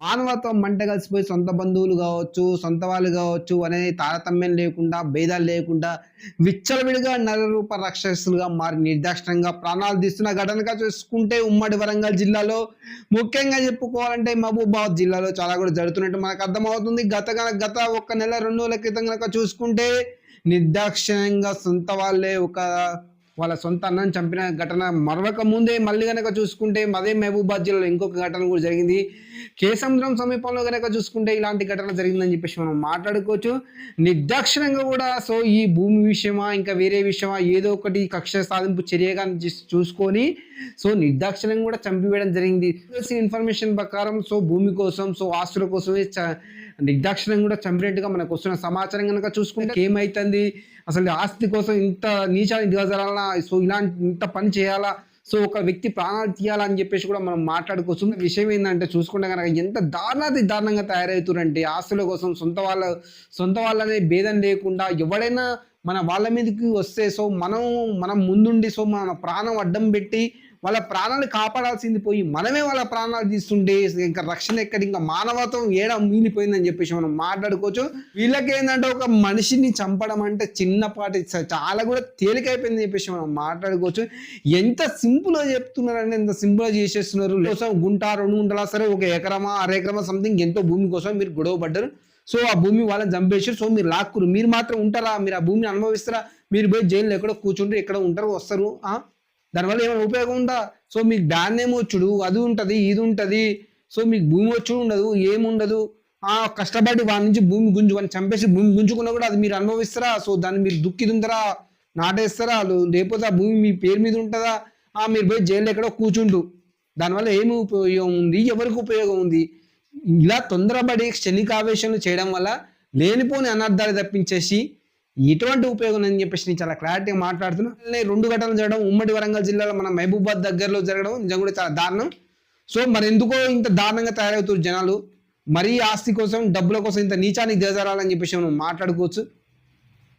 మానవత్వం మంట కలిసిపోయి సొంత బంధువులు కావచ్చు సొంత వాళ్ళు కావచ్చు అనే తారతమ్యం లేకుండా భేదాలు లేకుండా విచ్చలవిడిగా నరరూప రాక్షసులుగా మారి నిర్దాక్షణంగా ప్రాణాలు తీస్తున్న ఘటనగా చూసుకుంటే ఉమ్మడి వరంగల్ జిల్లాలో ముఖ్యంగా చెప్పుకోవాలంటే మహబూబాబాద్ జిల్లాలో చాలా కూడా జరుగుతున్నట్టు మనకు అర్థమవుతుంది. గత గత ఒక నెల రెండు నెలల క్రితం కనుక చూసుకుంటే నిర్దాక్షిణ్యంగా సొంత వాళ్ళే ఒక వాళ్ళ సొంత అన్నం చంపిన ఘటన మరొక ముందే మళ్ళీ కనుక చూసుకుంటే అదే మహబూబాద్ జిల్లాలో ఇంకొక ఘటన కూడా జరిగింది. కేసముద్రం సమీపంలో కనుక చూసుకుంటే ఇలాంటి ఘటన జరిగిందని చెప్పేసి మనం మాట్లాడుకోవచ్చు. నిర్దాక్షిణంగా కూడా సో ఈ భూమి విషయమా ఇంకా వేరే విషయమా ఏదో ఒకటి కక్ష సాధింపు చర్యగా చూసుకొని సో నిర్దాక్షిణంగా కూడా చంపివేయడం జరిగింది. ఇన్ఫర్మేషన్ ప్రకారం సో భూమి కోసం సో ఆస్తుల కోసమే చ- కూడా చంపినట్టుగా మనకు వస్తున్న సమాచారం కనుక చూసుకుంటే ఏమైతుంది? అసలు ఆస్తి కోసం ఇంత నీచాన్ని దిగజారాలన్నా సో ఇలాంటి ఇంత పని చేయాలా? సో ఒక వ్యక్తి ప్రాణాలు తీయాలని చెప్పేసి కూడా మనం మాట్లాడుకోవచ్చు విషయం ఏంటంటే చూసుకుంటే కనుక ఎంత దారుణాతి దారుణంగా తయారవుతారంటే ఆస్తుల కోసం సొంత వాళ్ళ సొంత వాళ్ళనే భేదం లేకుండా ఎవడైనా మన వాళ్ళ మీదకి వస్తే సో మనం మనం ముందుండి సో మన ప్రాణం అడ్డం పెట్టి వాళ్ళ ప్రాణాలు కాపాడాల్సింది పోయి మనమే వాళ్ళ ప్రాణాలు తీస్తుంటే ఇంకా రక్షణ ఎక్కడ ఇంకా మానవత్వం ఏడ మీలిపోయిందని చెప్పేసి మనం మాట్లాడుకోవచ్చు. వీళ్ళకి ఏంటంటే ఒక మనిషిని చంపడం అంటే చిన్నపాటి చాలా కూడా తేలికైపోయిందని చెప్పేసి మనం మాట్లాడుకోవచ్చు. ఎంత సింపుల్గా చెప్తున్నారంటే ఎంత సింపుల్గా చేసేస్తున్నారు. కోసం గుంట రెండు గుంటలా సరే ఒక ఎకరమా అర ఎకరమా సంథింగ్ ఎంతో భూమి కోసం మీరు గొడవ పడ్డారు. సో ఆ భూమి వాళ్ళని చంపేసారు సో మీరు లాక్కురు. మీరు మాత్రం ఉంటారా? మీరు ఆ భూమిని అనుభవిస్తారా? మీరు పోయి జైల్లో ఎక్కడో కూర్చుంటారు ఎక్కడ ఉంటారు వస్తారు దానివల్ల ఏమైనా ఉపయోగం ఉందా? సో మీకు బ్యాన్ నేమ్ వచ్చుడు అది ఉంటుంది ఇది ఉంటుంది. సో మీకు భూమి వచ్చుడు ఉండదు ఏముండదు ఆ కష్టపడి వాడి నుంచి భూమి గుంజు వాడిని చంపేసి భూమి గుంజుకున్నా కూడా అది మీరు అనుభవిస్తారా? సో దాన్ని మీరు దుక్కి దుంతరా నాటేస్తారా లేకపోతే ఆ భూమి మీ పేరు మీద ఉంటుందా? ఆ మీరు పోయి జైల్లో ఎక్కడో కూర్చుంటూ దానివల్ల ఏమి ఉపయోగం ఉంది? ఎవరికి ఉపయోగం ఉంది? ఇలా తొందరపడి క్షణికావేశాలు చేయడం వల్ల లేనిపోని అనర్థాలు తప్పించేసి ఎటువంటి ఉపయోగం అని చెప్పేసి నేను చాలా క్లారిటీగా మాట్లాడుతున్నా. రెండు ఘటనలు జరగడం ఉమ్మడి వరంగల్ జిల్లాలో మన మహబూబాద్ దగ్గరలో జరగడం నిజంగా కూడా చాలా దారుణం. సో మరి ఎందుకో ఇంత దారుణంగా తయారవుతారు జనాలు. మరీ ఆస్తి కోసం డబ్బుల కోసం ఇంత నీచానికి దిగజారాలని చెప్పేసి మనం మాట్లాడుకోవచ్చు.